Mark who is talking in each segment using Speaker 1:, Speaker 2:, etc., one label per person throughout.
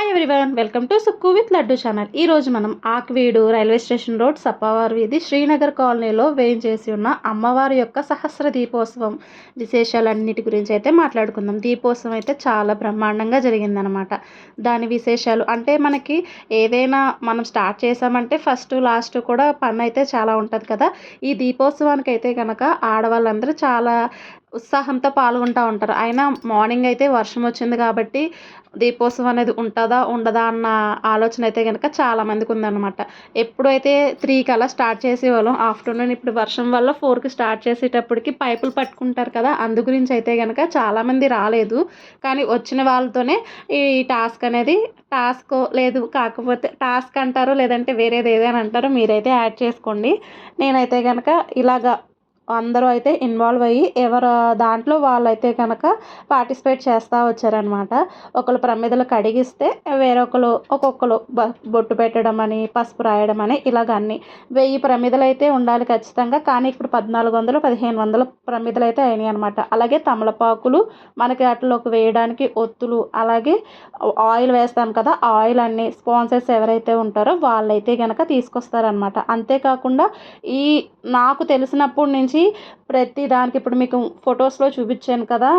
Speaker 1: Hi everyone welcome to Sukku with Laddu channel ఈ రోజు మనం Akividu railway station road Sappavaru వీధి శ్రీనగర్ కాలనీలో వేయించేసి ఉన్న అమ్మవారి యొక్క సహస్ర దీపోత్సవం విశేషాలన్నిటి గురించి అయితే మాట్లాడుకుందాం. దీపోత్సవం అయితే చాలా బ్రహ్మాండంగా జరిగిందనమాట దాని విశేషాలు అంటే మనకి ఏదైనా మనం స్టార్ట్ చేసామంటే ఫస్ట్ లాస్ట్ కూడా పని అయితే చాలా ఉంటుంది కదా. ఈ దీపోత్సవానికి అయితే కనుక ఆడవాళ్ళందరూ చాలా ఉత్సాహంతో పాల్గొంటూ ఉంటారు. అయినా మార్నింగ్ అయితే వర్షం వచ్చింది కాబట్టి దీపోత్సవం అనేది ఉంటుందా ఉండదా అన్న ఆలోచన అయితే కనుక చాలామందికి ఉందన్నమాట. ఎప్పుడైతే త్రీకి అలా స్టార్ట్ చేసేవాళ్ళం ఆఫ్టర్నూన్ ఇప్పుడు వర్షం వల్ల ఫోర్కి స్టార్ట్ చేసేటప్పటికి పైపులు పట్టుకుంటారు కదా అందు గురించి అయితే కనుక చాలామంది రాలేదు. కానీ వచ్చిన వాళ్ళతోనే ఈ టాస్క్ అనేది టాస్క్ లేదు కాకపోతే టాస్క్ అంటారు లేదంటే వేరేది ఏదైనా అంటారు మీరైతే యాడ్ చేసుకోండి. నేనైతే కనుక ఇలాగా అందరూ అయితే ఇన్వాల్వ్ అయ్యి ఎవరు దాంట్లో వాళ్ళైతే కనుక పార్టిసిపేట్ చేస్తూ వచ్చారనమాట ఒకళ్ళు ప్రమిదలు కడిగిస్తే వేరొకరు ఒక్కొక్కరు బ బొట్టు పెట్టడం అని పసుపు రాయడం అని ఇలాగ అన్ని. వెయ్యి ప్రమిదలు అయితే ఉండాలి ఖచ్చితంగా కానీ ఇప్పుడు పద్నాలుగు వందలు పదిహేను వందల ప్రమిదలు అయితే అయినాయి అనమాట అలాగే తమలపాకులు మనకి వాటిలోకి వేయడానికి ఒత్తులు అలాగే ఆయిల్ వేస్తాం కదా ఆయిల్ అన్ని స్పాన్సర్స్ ఎవరైతే ఉంటారో వాళ్ళైతే కనుక తీసుకొస్తారనమాట అంతేకాకుండా ఈ నాకు తెలిసినప్పటి నుంచి ప్రతి దానికి ఇప్పుడు మీకు ఫొటోస్లో చూపించాను కదా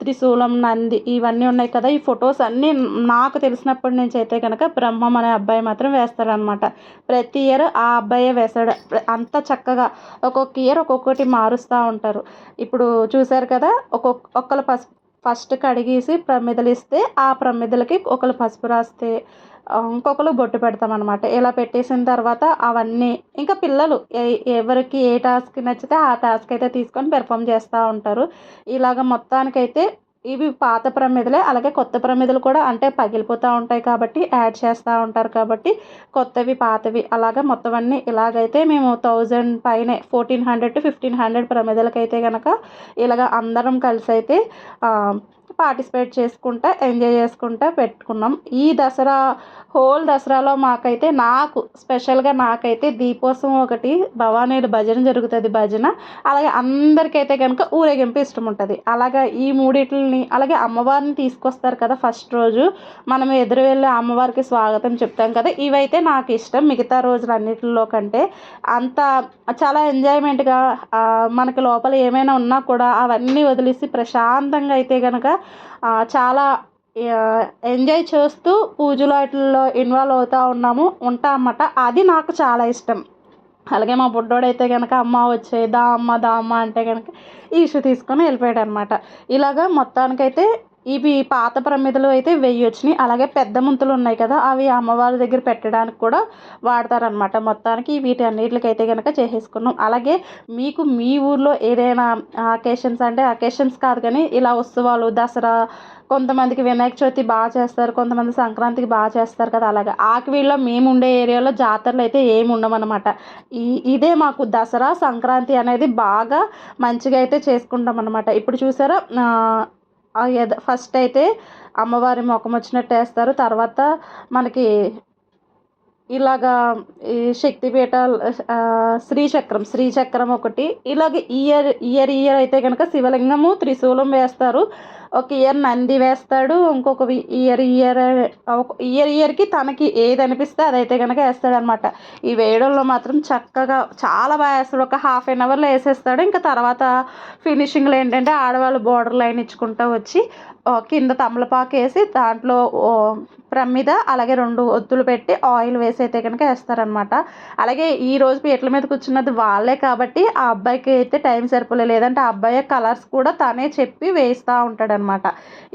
Speaker 1: త్రిశూలం నంది ఇవన్నీ ఉన్నాయి కదా ఈ ఫొటోస్ అన్నీ నాకు తెలిసినప్పటి నుంచి అయితే కనుక బ్రహ్మం అనే అబ్బాయి మాత్రం వేస్తాడనమాట. ప్రతి ఇయర్ ఆ అబ్బాయే వేస్తాడు. అంత చక్కగా ఒక్కొక్క ఇయర్ ఒక్కొక్కటి మారుస్తూ ఉంటారు. ఇప్పుడు చూశారు కదా ఒక్కొక్క ఒక్కల పసుపు ఫస్ట్ కడిగేసి ప్రమిదలు ఇస్తే ఆ ప్రమిదలకి ఒకరు పసుపు రాస్తే ఇంకొకరు బొట్టు పెడతామన్నమాట. ఇలా పెట్టేసిన తర్వాత అవన్నీ ఇంకా పిల్లలు ఎవరికి ఏ టాస్క్ నచ్చితే ఆ టాస్క్ అయితే తీసుకొని పెర్ఫామ్ చేస్తూ ఉంటారు. ఇలాగ మొత్తానికైతే ఇవి పాత ప్రమిదలే అలాగే కొత్త ప్రమిదలు కూడా అంటే పగిలిపోతూ ఉంటాయి కాబట్టి యాడ్ చేస్తూ ఉంటారు కాబట్టి కొత్తవి పాతవి అలాగే మొత్తం అన్నీ ఇలాగైతే మేము థౌజండ్ పైనే fourteen hundred to fifteen hundred ప్రమిదలకైతే కనుక ఇలాగ అందరం కలిసి అయితే పార్టిసిపేట్ చేసుకుంటా ఎంజాయ్ చేసుకుంటా పెట్టుకున్నాం. ఈ దసరా హోల్ దసరాలో మాకైతే నాకు స్పెషల్గా నాకైతే దీపోత్సవం ఒకటి భవానీడు భజన జరుగుతుంది భజన. అలాగే అందరికైతే కనుక ఊరేగింపు ఇష్టం ఉంటుంది. అలాగే ఈ మూడిటిని అలాగే అమ్మవారిని తీసుకొస్తారు కదా ఫస్ట్ రోజు. మనం ఎదురు వెళ్ళి అమ్మవారికి స్వాగతం చెప్తాం కదా. ఇవైతే నాకు ఇష్టం. మిగతా రోజులు అన్నిటిలో కంటే అంత చాలా ఎంజాయ్మెంట్గా మనకి లోపల ఏమైనా ఉన్నా కూడా అవన్నీ వదిలేసి ప్రశాంతంగా అయితే కనుక చాలా ఎంజాయ్ చేస్తూ పూజలు వాటిల్లో ఇన్వాల్వ్ అవుతూ ఉన్నాము ఉంటాం అన్నమాట అది నాకు చాలా ఇష్టం. అలాగే మా బుడ్డోడైతే కనుక అమ్మ వచ్చే దా అమ్మ దా అమ్మ అంటే కనుక ఈషు తీసుకొని వెళ్ళిపోయాడు అనమాట ఇలాగా మొత్తానికైతే ఇవి పాత ప్రమిదలు అయితే వెయ్యి వచ్చినాయి. అలాగే పెద్ద ముంతలు ఉన్నాయి కదా అవి అమ్మవారి దగ్గర పెట్టడానికి కూడా వాడతారనమాట మొత్తానికి వీటి అన్నిటికైతే కనుక చేసేసుకున్నాం. అలాగే మీకు మీ ఊర్లో ఏదైనా అకేషన్స్ అంటే అకేషన్స్ కాదు కానీ ఇలా ఉత్సవాలు దసరా కొంతమందికి వినాయక చవితి బాగా చేస్తారు కొంతమంది సంక్రాంతికి బాగా చేస్తారు కదా అలాగే. ఆకివీళ్ళలో మేము ఉండే ఏరియాలో జాతరలు అయితే ఏమి ఉండమన్నమాట ఈ ఇదే మాకు దసరా సంక్రాంతి అనేది బాగా మంచిగా అయితే చేసుకుంటాం అనమాట ఇప్పుడు చూసారా ఫస్ట్ అయితే అమ్మవారి ముఖం వచ్చినట్టు వేస్తారు. తర్వాత మనకి ఇలాగా ఈ శక్తిపీఠ శ్రీచక్రం శ్రీచక్రం ఒకటి. ఇలాగ ఇయర్ ఇయర్ ఇయర్ అయితే కనుక శివలింగము త్రిశూలం వేస్తారు. ఒక ఇయర్ నంది వేస్తాడు ఇంకొక ఇయర్ ఇయర్ ఇయర్ ఇయర్కి తనకి ఏది అనిపిస్తే అదైతే కనుక వేస్తాడనమాట. ఈ వేయడంలో మాత్రం చక్కగా చాలా బాగా వేస్తాడు. ఒక హాఫ్ అన్ అవర్లో వేసేస్తాడు. ఇంకా తర్వాత ఫినిషింగ్లో ఏంటంటే ఆడవాళ్ళు బోర్డర్ లైన్ ఇచ్చుకుంటూ వచ్చి కింద తమలపాకు వేసి దాంట్లో ప్రమిద అలాగే రెండు ఒత్తులు పెట్టి ఆయిల్ వేసి అయితే కనుక వేస్తారనమాట. అలాగే ఈ రోజు పీటల మీద కూర్చున్నది వాళ్ళే కాబట్టి ఆ అబ్బాయికి అయితే టైం సరిపోలేదు. లేదంటే ఆ అబ్బాయి కలర్స్ కూడా తనే చెప్పి వేస్తూ అనమాట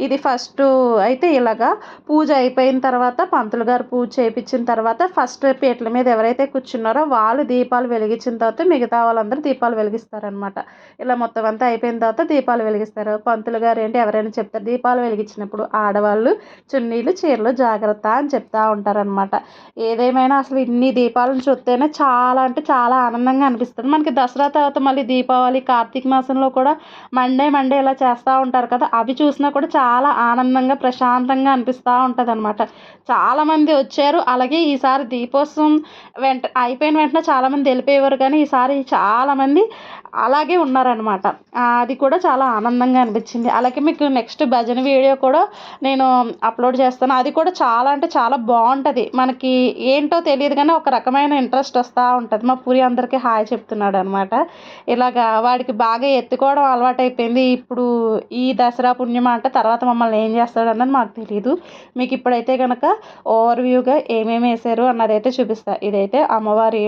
Speaker 1: ఇది ఫస్ట్ అయితే ఇలాగా పూజ అయిపోయిన తర్వాత పంతులు గారు పూజ చేయించిన తర్వాత ఫస్ట్ పీటల మీద ఎవరైతే కూర్చున్నారో వాళ్ళు దీపాలు వెలిగించిన తర్వాత మిగతా వాళ్ళందరూ దీపాలు వెలిగిస్తారనమాట ఇలా మొత్తం అంతా అయిపోయిన తర్వాత దీపాలు వెలిగిస్తారు. పంతులు గారు ఏంటి ఎవరైనా చెప్తారు దీపాలు వెలిగించినప్పుడు ఆడవాళ్ళు చున్నీలు చీరలు జాగ్రత్త అని చెప్తా ఉంటారనమాట ఏదేమైనా అసలు ఇన్ని దీపాలను చూస్తేనే చాలా అంటే చాలా ఆనందంగా అనిపిస్తుంది. మనకి దసరా తర్వాత మళ్ళీ దీపావళి కార్తీక మాసంలో కూడా మండే మండే ఇలా చేస్తూ ఉంటారు కదా అవి చూసినా కూడా చాలా ఆనందంగా ప్రశాంతంగా అనిపిస్తూ ఉంటుంది అనమాట చాలామంది వచ్చారు. అలాగే ఈసారి దీపోత్సవం వెంట అయిపోయిన వెంటనే చాలామంది వెళ్ళిపోయేవారు. కానీ ఈసారి చాలామంది అలాగే ఉన్నారనమాట అది కూడా చాలా ఆనందంగా అనిపించింది. అలాగే మీకు నెక్స్ట్ భజన వీడియో కూడా నేను అప్లోడ్ చేస్తాను. అది కూడా చాలా అంటే చాలా బాగుంటుంది. మనకి ఏంటో తెలియదు కానీ ఒక రకమైన ఇంట్రెస్ట్ వస్తూ ఉంటుంది. మా పూరి అందరికీ హాయ్ చెప్తున్నాడు అనమాట ఇలాగా వాడికి బాగా ఎత్తుకోవడం అలవాటు అయిపోయింది ఇప్పుడు ఈ దసరా పుణ్యమా అంటే తర్వాత మమ్మల్ని ఏం చేస్తాడు అన్నది మాకు తెలియదు మీకు ఇప్పుడైతే కనుక ఓవర్వ్యూగా ఏమేమి వేసారు అన్నది అయితే చూపిస్తా. ఇదైతే అమ్మవారి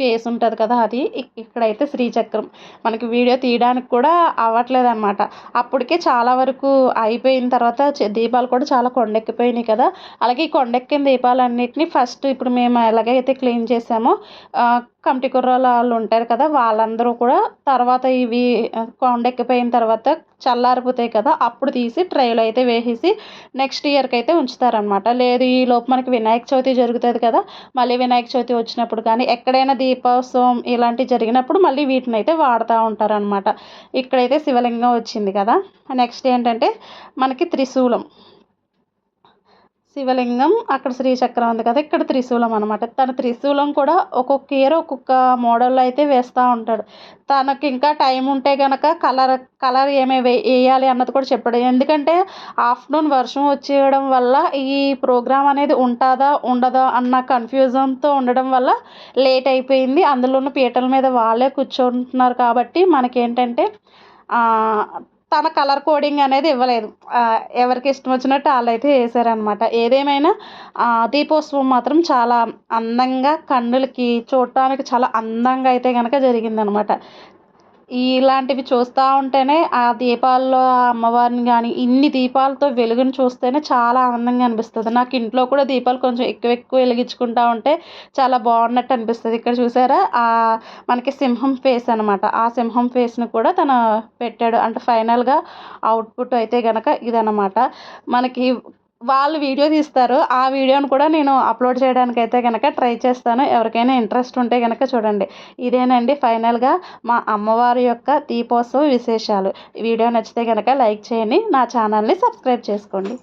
Speaker 1: ఫేస్ ఉంటుంది కదా అది. ఇక్కడైతే శ్రీచక్రం. మనకి వీడియో తీయడానికి కూడా అవ్వట్లేదు అనమాట అప్పటికే చాలా వరకు అయిపోయిన తర్వాత దీపాలు కూడా చాలా కొండెక్కిపోయినాయి కదా. అలాగే ఈ కొండెక్కిన దీపాలన్నింటినీ ఫస్ట్ ఇప్పుడు మేము ఎలాగైతే క్లీన్ చేసామో కమిటీ కుర్రాళ్ళు వాళ్ళు ఉంటారు కదా వాళ్ళందరూ కూడా తర్వాత ఇవి కొండెక్కిపోయిన తర్వాత చల్లారిపోతాయి కదా అప్పుడు తీసి ట్రైలో అయితే వేసేసి నెక్స్ట్ ఇయర్కి అయితే ఉంచుతారనమాట లేదు ఈ లోపు మనకి వినాయక చవితి జరుగుతుంది కదా మళ్ళీ వినాయక చవితి వచ్చినప్పుడు కానీ ఎక్కడైనా దీపోత్సవం ఇలాంటివి జరిగినప్పుడు మళ్ళీ వీటిని అయితే వాడుతూ ఉంటారనమాట ఇక్కడైతే శివలింగం వచ్చింది కదా. నెక్స్ట్ ఏంటంటే మనకి త్రిశూలం. శివలింగం అక్కడ శ్రీచక్రం ఉంది కదా ఇక్కడ త్రిశూలం అనమాట తన త్రిశూలం కూడా ఒక్కొక్క ఇయర్ ఒక్కొక్క మోడల్లో అయితే వేస్తూ ఉంటాడు. తనకి ఇంకా టైం ఉంటే కనుక కలర్ కలర్ ఏమేమి వేయాలి అన్నది కూడా చెప్పాడు. ఎందుకంటే ఆఫ్టర్నూన్ వర్షం వచ్చేయడం వల్ల ఈ ప్రోగ్రామ్ అనేది ఉంటుందా ఉండదా అన్న కన్ఫ్యూజన్తో ఉండడం వల్ల లేట్ అయిపోయింది. అందులోనూ పీటల మీద వాళ్ళే కూర్చుంటున్నారు కాబట్టి మనకేంటంటే తన కలర్ కోడింగ్ అనేది ఇవ్వలేదు. ఎవరికి ఇష్టం వచ్చినట్టు వాళ్ళు అయితే వేసారనమాట ఏదేమైనా దీపోత్సవం మాత్రం చాలా అందంగా కన్నులకి చూడటానికి చాలా అందంగా అయితే కనుక జరిగిందనమాట ఇలాంటివి చూస్తూ ఉంటేనే ఆ దీపాల్లో ఆ అమ్మవారిని కానీ ఇన్ని దీపాలతో వెలుగును చూస్తేనే చాలా ఆనందంగా అనిపిస్తుంది. నాకు ఇంట్లో కూడా దీపాలు కొంచెం ఎక్కువ ఎక్కువ వెలిగించుకుంటూ ఉంటే చాలా బాగున్నట్టు అనిపిస్తుంది. ఇక్కడ చూసారా? మనకి సింహం ఫేస్ అనమాట ఆ సింహం ఫేస్ని కూడా తను పెట్టాడు. అంటే ఫైనల్గా అవుట్పుట్ అయితే కనుక ఇదనమాట మనకి వాళ్ళు వీడియో తీస్తారు. ఆ వీడియోని కూడా నేను అప్లోడ్ చేయడానికి అయితే కనుక ట్రై చేస్తాను. ఎవరికైనా ఇంట్రెస్ట్ ఉంటే కనుక చూడండి. ఇదేనండి ఫైనల్గా మా అమ్మవారి యొక్క దీపోత్సవ విశేషాలు. వీడియో నచ్చితే కనుక లైక్ చేయండి. నా ఛానల్ని సబ్స్క్రైబ్ చేసుకోండి.